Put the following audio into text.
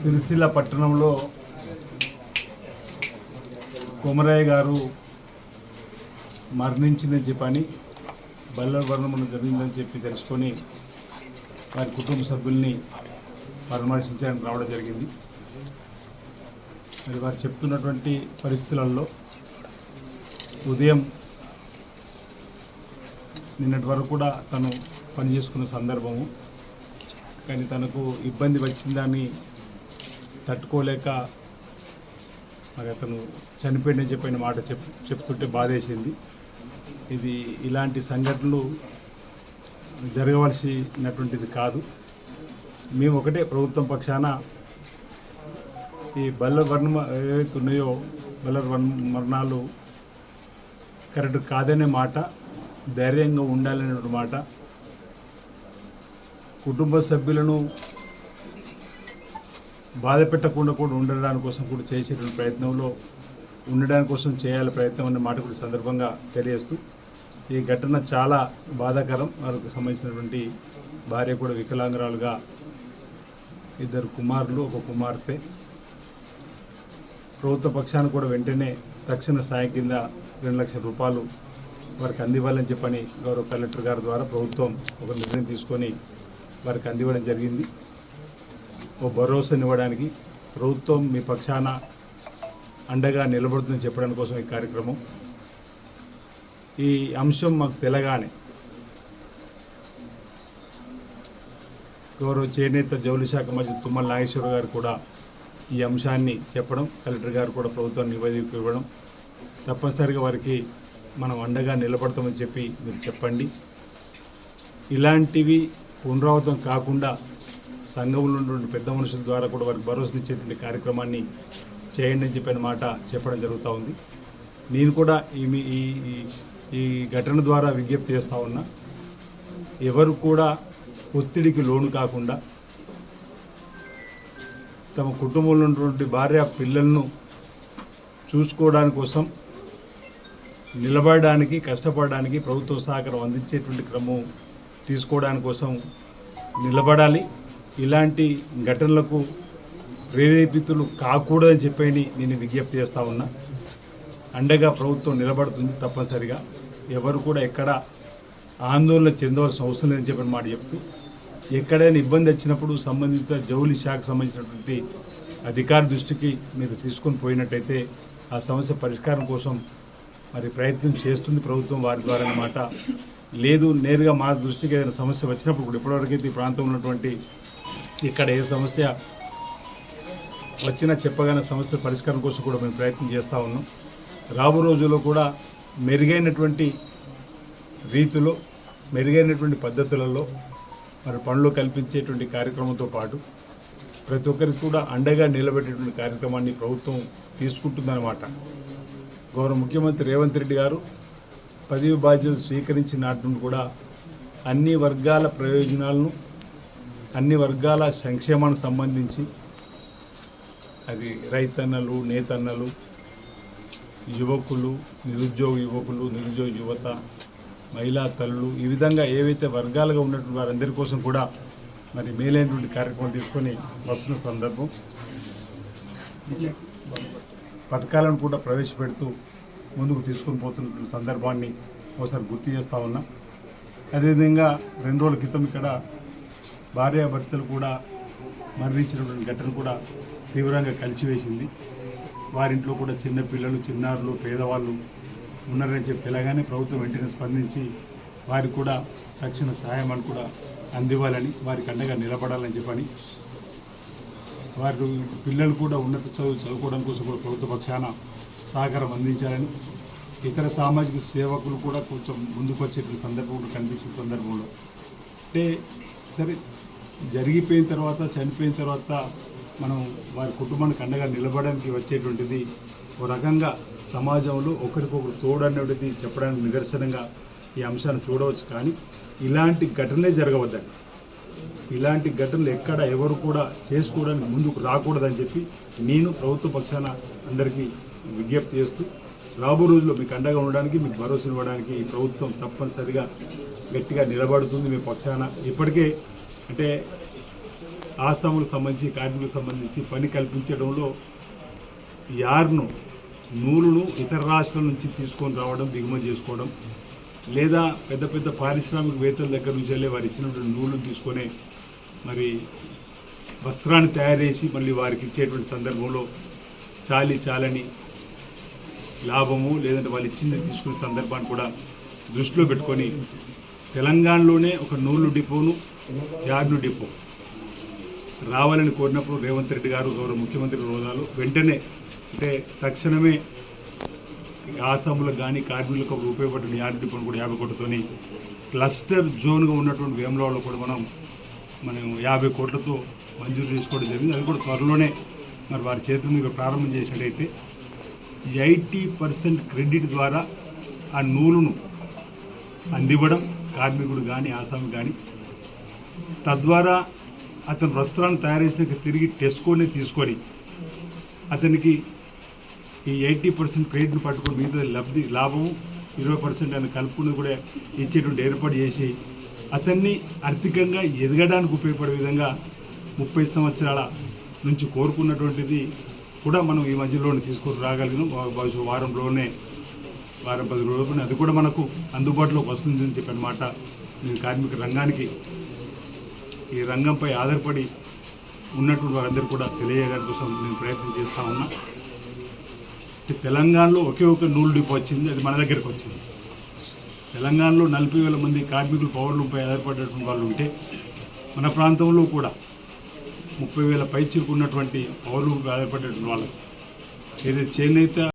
సిరిసిల్ల పట్టణంలో కొమరయ్య గారు మరణించిందని చెప్పని బల్ల వర్ణమును జరిగిందని చెప్పి తెలుసుకొని వారి కుటుంబ సభ్యుల్ని పరామర్శించడానికి రావడం జరిగింది. మరి వారు చెప్తున్నటువంటి పరిస్థితులలో ఉదయం నిన్నటి వరకు కూడా తను పనిచేసుకున్న సందర్భము. కానీ తనకు ఇబ్బంది వచ్చిందని తట్టుకోలేక మరి అతను చనిపోయిందని చెప్పిన మాట చెప్ చెప్తుంటే బాధేసింది. ఇది ఇలాంటి సంఘటనలు జరగవలసినటువంటిది కాదు. మేము ఒకటే ప్రభుత్వం పక్షాన ఈ బల్ల వర్ణ ఏవైతే ఉన్నాయో బల్ల వర్ణ మరణాలు కరెక్ట్ కాదనే మాట ధైర్యంగా ఉండాలనే మాట కుటుంబ సభ్యులను బాధ పెట్టకుండా కూడా ఉండడానికి కోసం కూడా చేసేటువంటి ప్రయత్నంలో ఉండడానికి కోసం చేయాలి ప్రయత్నం అనే మాట కూడా సందర్భంగా తెలియజేస్తూ ఈ ఘటన చాలా బాధాకరం. వారికి సంబంధించినటువంటి భార్య కూడా వికలాంగురాలుగా ఇద్దరు కుమారులు ఒక కుమార్తె. ప్రభుత్వ పక్షాన్ని కూడా వెంటనే తక్షణ సాయం కింద రెండు లక్షల రూపాయలు వారికి అందివ్వాలని చెప్పని గౌరవ కలెక్టర్ గారి ద్వారా ప్రభుత్వం ఒక నిర్ణయం తీసుకొని వారికి అందివ్వడం జరిగింది. ఓ భరోసానివ్వడానికి ప్రభుత్వం మీ పక్షాన అండగా నిలబడుతుందని చెప్పడానికి కోసం ఈ కార్యక్రమం. ఈ అంశం మాకు తెలగానే గౌరవ చేనేత జౌలి శాఖ మంత్రి తుమ్మల నాగేశ్వర గారు కూడా ఈ అంశాన్ని చెప్పడం కలెక్టర్ గారు కూడా ప్రభుత్వాన్ని నివేదిక ఇవ్వడం తప్పనిసరిగా వారికి మనం అండగా నిలబడతామని చెప్పి మీరు చెప్పండి. ఇలాంటివి పునరావృతం కాకుండా సంఘంలో ఉన్నటువంటి పెద్ద మనుషుల ద్వారా కూడా వారికి భరోసానిచ్చేటువంటి కార్యక్రమాన్ని చేయండి అని చెప్పిన మాట చెప్పడం జరుగుతూ ఉంది. నేను కూడా ఈ ఈ ఈ- ఈ ఘటన ద్వారా విజ్ఞప్తి చేస్తూ ఉన్నా ఎవరు కూడా ఒత్తిడికి లోను కాకుండా తమ కుటుంబంలో ఉన్నటువంటి భార్య పిల్లలను చూసుకోవడానికి కోసం నిలబడడానికి కష్టపడడానికి ప్రభుత్వ సహకారం అందించేటువంటి క్రమం తీసుకోవడానికి కోసం నిలబడాలి. ఇలాంటి ఘటనలకు ప్రేరేపితులు కాకూడదని చెప్పని నేను విజ్ఞప్తి చేస్తూ ఉన్నా. అండగా ప్రభుత్వం నిలబడుతుంది తప్పనిసరిగా. ఎవరు కూడా ఎక్కడ ఆందోళన చెందవలసిన అవసరం లేదని చెప్పిన మాట చెప్తూ ఎక్కడైనా ఇబ్బంది వచ్చినప్పుడు సంబంధిత జౌలి శాఖకు సంబంధించినటువంటి అధికార దృష్టికి మీరు తీసుకొని పోయినట్టయితే ఆ సమస్య పరిష్కారం కోసం మరి ప్రయత్నం చేస్తుంది ప్రభుత్వం వారి ద్వారా అన్నమాట. లేదు నేరుగా మా దృష్టికి ఏదైనా సమస్య వచ్చినప్పుడు ఇప్పటివరకు ఇప్పటివరకైతే ఈ ప్రాంతంలో ఉన్నటువంటి ఇక్కడ ఏ సమస్య వచ్చినా చెప్పగానే సమస్య పరిష్కారం కోసం కూడా మేము ప్రయత్నం చేస్తూ ఉన్నాం. రాబో రోజుల్లో కూడా మెరుగైనటువంటి రీతిలో మెరుగైనటువంటి పద్ధతులలో మరి పనులు కల్పించేటువంటి కార్యక్రమంతో పాటు ప్రతి ఒక్కరికి కూడా అండగా నిలబెట్టేటువంటి కార్యక్రమాన్ని ప్రభుత్వం తీసుకుంటుందన్నమాట. గౌరవ ముఖ్యమంత్రి రేవంత్ రెడ్డి గారు పదవి బాధ్యతలు స్వీకరించిన నాటి నుండి కూడా అన్ని వర్గాల ప్రయోజనాలను అన్ని వర్గాల సంక్షేమానికి సంబంధించి అది రైతన్నలు నేతన్నలు యువకులు నిరుద్యోగ యువకులు నిరుద్యోగ యువత మహిళా తల్లులు ఈ విధంగా ఏవైతే వర్గాలుగా ఉన్నటువంటి వారందరి కోసం కూడా మరి మేలైనటువంటి కార్యక్రమం తీసుకొని వస్తున్న సందర్భం. పథకాలను కూడా ప్రవేశపెడుతూ ముందుకు తీసుకొని పోతున్న సందర్భాన్ని ఒకసారి గుర్తు చేస్తూ ఉన్నా. అదేవిధంగా రెండు రోజుల క్రితం ఇక్కడ భార్యాభర్తలు కూడా మరణించినటువంటి ఘటన కూడా తీవ్రంగా కలిసివేసింది. వారింట్లో కూడా చిన్న పిల్లలు చిన్నారులు పేదవాళ్ళు ఉన్నారని చెప్పి తెలగానే ప్రభుత్వం వెంటనే స్పందించి వారికి కూడా తక్షణ సహాయం అని కూడా అందివ్వాలని వారికి అండగా నిలబడాలని చెప్పని. వారి పిల్లలు కూడా ఉన్నత చదువు చదువుకోవడం కోసం కూడా ప్రభుత్వ పక్షాన సహకారం అందించాలని ఇతర సామాజిక సేవకులు కూడా కొంచెం ముందుకు వచ్చేటువంటి సందర్భం కూడా కనిపించిన సందర్భంలో. అంటే సరే జరిగిపోయిన తర్వాత చనిపోయిన తర్వాత మనం వారి కుటుంబానికి అండగా నిలబడడానికి వచ్చేటువంటిది ఒక రకంగా సమాజంలో ఒకరికొకరు తోడనేది చెప్పడానికి నిదర్శనంగా ఈ అంశాన్ని చూడవచ్చు. కానీ ఇలాంటి ఘటనలే జరగవద్దండి. ఇలాంటి ఘటనలు ఎక్కడ ఎవరు కూడా చేసుకోవడానికి ముందుకు రాకూడదని చెప్పి నేను ప్రభుత్వ పక్షాన అందరికీ విజ్ఞప్తి చేస్తూ రాబో రోజుల్లో మీకు అండగా ఉండడానికి మీకు భరోసా ఇవ్వడానికి ఈ ప్రభుత్వం తప్పనిసరిగా గట్టిగా నిలబడుతుంది. మీ పక్షాన ఇప్పటికే అంటే ఆసాములకు సంబంధించి కార్మికులకు సంబంధించి పని కల్పించడంలో యార్ను నూలును ఇతర రాష్ట్రాల నుంచి తీసుకొని రావడం దిగుమతి చేసుకోవడం లేదా పెద్ద పెద్ద పారిశ్రామికవేత్తల దగ్గర నుంచి వెళ్ళి వారు ఇచ్చినటువంటి నూలును తీసుకొని మరి వస్త్రాన్ని తయారు చేసి మళ్ళీ వారికి ఇచ్చేటువంటి సందర్భంలో చాలి చాలని లాభము లేదంటే వాళ్ళు ఇచ్చింది తీసుకునే సందర్భాన్ని కూడా దృష్టిలో పెట్టుకొని తెలంగాణలోనే ఒక నూలు డిపోను యార్డు డిపో. రావాలని కోరినప్పుడు రేవంత్ రెడ్డి గారు గౌరవ ముఖ్యమంత్రి హోదాలు వెంటనే అంటే తక్షణమే ఆసాములకు కానీ కార్మికులకు ఒక ఉపయోగపడిన యార్డు డిపోను కూడా యాభై కోట్లతోని క్లస్టర్ జోన్గా ఉన్నటువంటి వేములవాడలో కూడా మనం మనం యాభై కోట్లతో మంజూరు చేసుకోవడం జరిగింది. అది కూడా త్వరలోనే మరి వారి చేతుల మీద ప్రారంభం చేసినట్టయితే ఎయిటీ పర్సెంట్ క్రెడిట్ ద్వారా ఆ నూలును అందివ్వడం కార్మికుడు కానీ ఆసామి కానీ తద్వారా అతను వస్త్రాన్ని తయారు చేసినాక తిరిగి టెస్కోని తీసుకొని అతనికి ఈ ఎయిటీ పర్సెంట్ క్రెడిట్ని పట్టుకొని మిగతా లబ్ధి లాభము ఇరవై పర్సెంట్ అని కలుపుకుని కూడా ఇచ్చేటువంటి ఏర్పాటు చేసి అతన్ని ఆర్థికంగా ఎదగడానికి ఉపయోగపడే విధంగా ముప్పై సంవత్సరాల నుంచి కోరుకున్నటువంటిది కూడా మనం ఈ మధ్యలోనే తీసుకొని రాగలిగినాం. వారంలోనే వారం పది రోజులు అది కూడా మనకు అందుబాటులోకి వస్తుందని చెప్పిన మాట నేను కార్మిక రంగానికి. ఈ రంగంపై ఆధారపడి ఉన్నటువంటి వారందరూ కూడా తెలియజేయడం కోసం నేను ప్రయత్నం చేస్తూ ఉన్నా. ఈ తెలంగాణలో ఒకే ఒక నూలు డిపో వచ్చింది అది మన దగ్గరకు వచ్చింది. తెలంగాణలో నలభై వేల మంది కార్మికులు పౌరులపై ఆధారపడేటువంటి వాళ్ళు ఉంటే మన ప్రాంతంలో కూడా ముప్పై వేల పై ఉన్నటువంటి పౌరులకు ఆధారపడేటువంటి వాళ్ళకి ఏదైతే చేనేత